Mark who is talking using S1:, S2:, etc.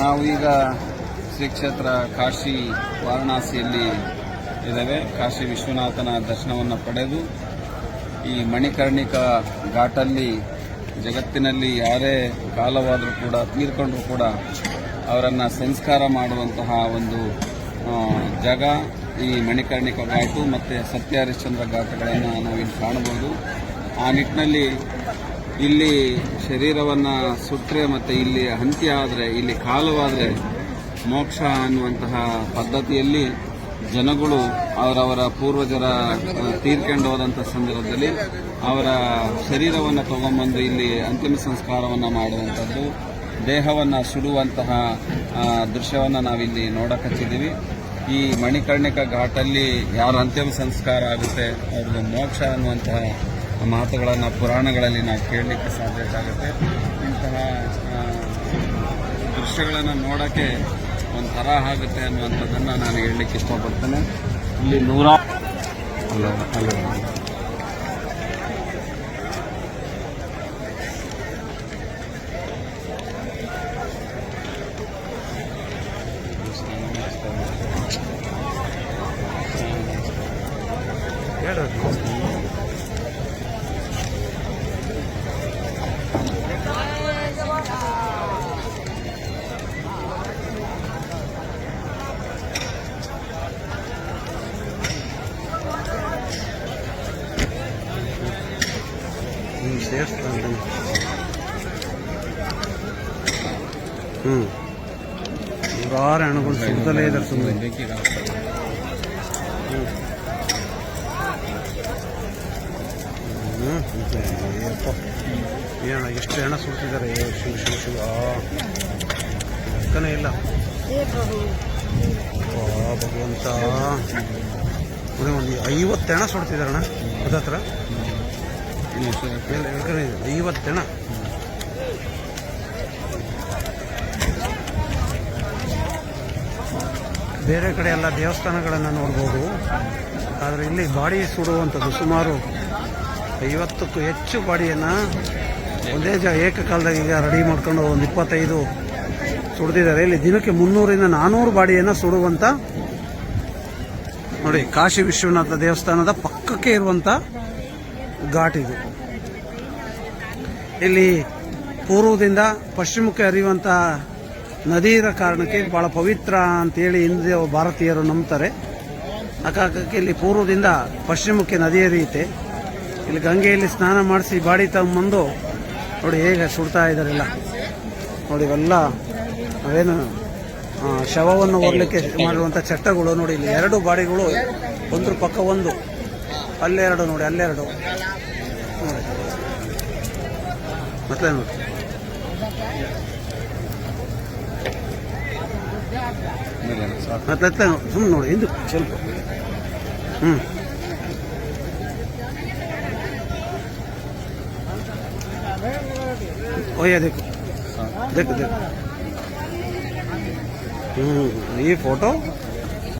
S1: ನಾವು ಈಗ ಶ್ರೀ ಕ್ಷೇತ್ರ ಕಾಶಿ ವಾರಣಾಸಿಯಲ್ಲಿ ಇದ್ದೇವೆ. ಕಾಶಿ ವಿಶ್ವನಾಥನ ದರ್ಶನವನ್ನು ಪಡೆದು ಈ ಮಣಿಕರ್ಣಿಕ ಘಾಟಲ್ಲಿ ಜಗತ್ತಿನಲ್ಲಿ ಯಾರೇ ಕಾಲವಾದರೂ ಕೂಡ, ತೀರ್ಕೊಂಡ್ರೂ ಕೂಡ ಅವರನ್ನು ಸಂಸ್ಕಾರ ಮಾಡುವಂತಹ ಒಂದು ಜಾಗ ಈ ಮಣಿಕರ್ಣಿಕ ಘಾಟು ಮತ್ತು ಸತ್ಯ ಹರಿಶ್ಚಂದ್ರ ಘಾಟಗಳನ್ನು ನಾವಿಲ್ಲಿ ಕಾಣಬಹುದು. ಆ ನಿಟ್ಟಿನಲ್ಲಿ ಇಲ್ಲಿ ಶರೀರವನ್ನು ಸುಟ್ಟರೆ ಮತ್ತು ಇಲ್ಲಿ ಅಂತ್ಯ ಆದರೆ, ಇಲ್ಲಿ ಕಾಲವಾದರೆ ಮೋಕ್ಷ ಅನ್ನುವಂತಹ ಪದ್ಧತಿಯಲ್ಲಿ ಜನಗಳು ಅವರವರ ಪೂರ್ವಜರ ತೀರ್ಕೊಂಡು ಹೋದಂಥ ಸಂದರ್ಭದಲ್ಲಿ ಅವರ ಶರೀರವನ್ನು ತಗೊಂಬಂದು ಇಲ್ಲಿ ಅಂತಿಮ ಸಂಸ್ಕಾರವನ್ನು ಮಾಡುವಂಥದ್ದು, ದೇಹವನ್ನು ಸುಡುವಂತಹ ದೃಶ್ಯವನ್ನು ನಾವಿಲ್ಲಿ ನೋಡಕತ್ತಿದ್ದೀವಿ. ಈ ಮಣಿಕರ್ಣಿಕ ಘಾಟಲ್ಲಿ ಯಾರ ಅಂತಿಮ ಸಂಸ್ಕಾರ ಆಗುತ್ತೆ, ಅವ್ರದ್ದು ಮೋಕ್ಷ ಅನ್ನುವಂತಹ ಮಾತುಗಳನ್ನು, ಪುರಾಣಗಳಲ್ಲಿ ನಾವು ಕೇಳಲಿಕ್ಕೆ ಸಾಧ್ಯತೆ ಆಗುತ್ತೆ ಇಂತಹ ದೃಶ್ಯಗಳನ್ನು ನೋಡೋಕ್ಕೆ ಒಂಥರ ಆಗುತ್ತೆ ಅನ್ನುವಂಥದ್ದನ್ನು ನಾನು ಹೇಳಲಿಕ್ಕೆ ಇಷ್ಟಪಡ್ತೇನೆ. ಇಲ್ಲಿ ನೂರ ಅಲ್ಲ
S2: ದೇವಸ್ಥಾನ ಹ್ಞೂ ನೂರಾರು ಹೆಣಗಳು ಸುತ್ತಲೇ ಇದ್ದಾರೆ ಸುಮ್ಮನೆ ಏನ ಎಷ್ಟು ಹೆಣ ಸುಡ್ತಿದ್ದಾರೆ ಶಿವ ಶಿವ ಶಿವ ಲೆಕ್ಕನೇ ಇಲ್ಲ ಭಗವಂತ ಒಂದು ಐವತ್ತು ಹೆಣ ಸುಡ್ತಿದಾರಣ ಅದತ್ರ
S1: ಇನ್ನು ಸ-
S2: ಮೇಲೆ ಎಳ್ಕಡೆ ಇದೆ ಐವತ್ತು ಹೆಣ ಬೇರೆ ಕಡೆ ಎಲ್ಲ ದೇವಸ್ಥಾನಗಳನ್ನು ನೋಡ್ಬೋದು. ಆದರೆ ಇಲ್ಲಿ ಬಾಡಿ ಸುಡುವಂಥದ್ದು ಸುಮಾರು ಐವತ್ತಕ್ಕೂ ಹೆಚ್ಚು ಬಾಡಿಯನ್ನು ಒಂದೇ ಜ ಏಕಕಾಲದಾಗ ಈಗ ರೆಡಿ ಮಾಡ್ಕೊಂಡು ಒಂದು ಇಪ್ಪತ್ತೈದು ಸುಡ್ದಿದ್ದಾರೆ. ಇಲ್ಲಿ ದಿನಕ್ಕೆ ಮುನ್ನೂರಿಂದ ನಾನ್ನೂರು ಬಾಡಿಯನ್ನು ಸುಡುವಂಥ ನೋಡಿ, ಕಾಶಿ ವಿಶ್ವನಾಥ ದೇವಸ್ಥಾನದ ಪಕ್ಕಕ್ಕೆ ಇರುವಂಥ ಘಾಟ್ ಇದು. ಇಲ್ಲಿ ಪೂರ್ವದಿಂದ ಪಶ್ಚಿಮಕ್ಕೆ ಹರಿಯುವಂಥ ನದಿ ಇರೋ ಕಾರಣಕ್ಕೆ ಬಹಳ ಭಾಳ ಪವಿತ್ರ ಅಂತೇಳಿ ಹಿಂದೆ ಭಾರತೀಯರು ನಂಬ್ತಾರೆ. ಅಕ್ಕಕ್ಕೆ ಇಲ್ಲಿ ಪೂರ್ವದಿಂದ ಪಶ್ಚಿಮಕ್ಕೆ ನದಿ ಹರಿಯುತ್ತೆ. ಇಲ್ಲಿ ಗಂಗೆಯಲ್ಲಿ ಸ್ನಾನ ಮಾಡಿಸಿ ಬಾಡಿ ತಗೊಂಬಂದು ನೋಡಿ ಹೇಗೆ ಸುಡ್ತಾ ಇದ್ದಾರೆಲ್ಲ. ನೋಡಿ ಇವೆಲ್ಲ ಅವೇನು ಶವವನ್ನು ಓಡಲಿಕ್ಕೆ ಮಾಡಿರುವಂಥ ಚಟ್ಟಗಳು ನೋಡಿ ಇಲ್ಲಿ ಎರಡು ಬಾಡಿಗಳು ಒಂದ್ರ ಪಕ್ಕ ಒಂದು. ಅಲ್ಲೆರಡು ನೋಡಿ ಅಲ್ಲೆರಡು ನೋಡಿ ಮತ್ತೆ ನೋಡಿ
S1: ಮೇಲೆ ಸಾಕು.
S2: ಮತ್ತೆ ಸುಮ್ಮನೆ ನೋಡಿ ಹಿಂದೆ ಸ್ವಲ್ಪ ಹ್ಞೂ ಓಯ್ಯ ದೇಕು
S1: ಸಾಕು.
S2: ದೇಕು ದೇಕು ಹ್ಞೂ ಈ ಫೋಟೋ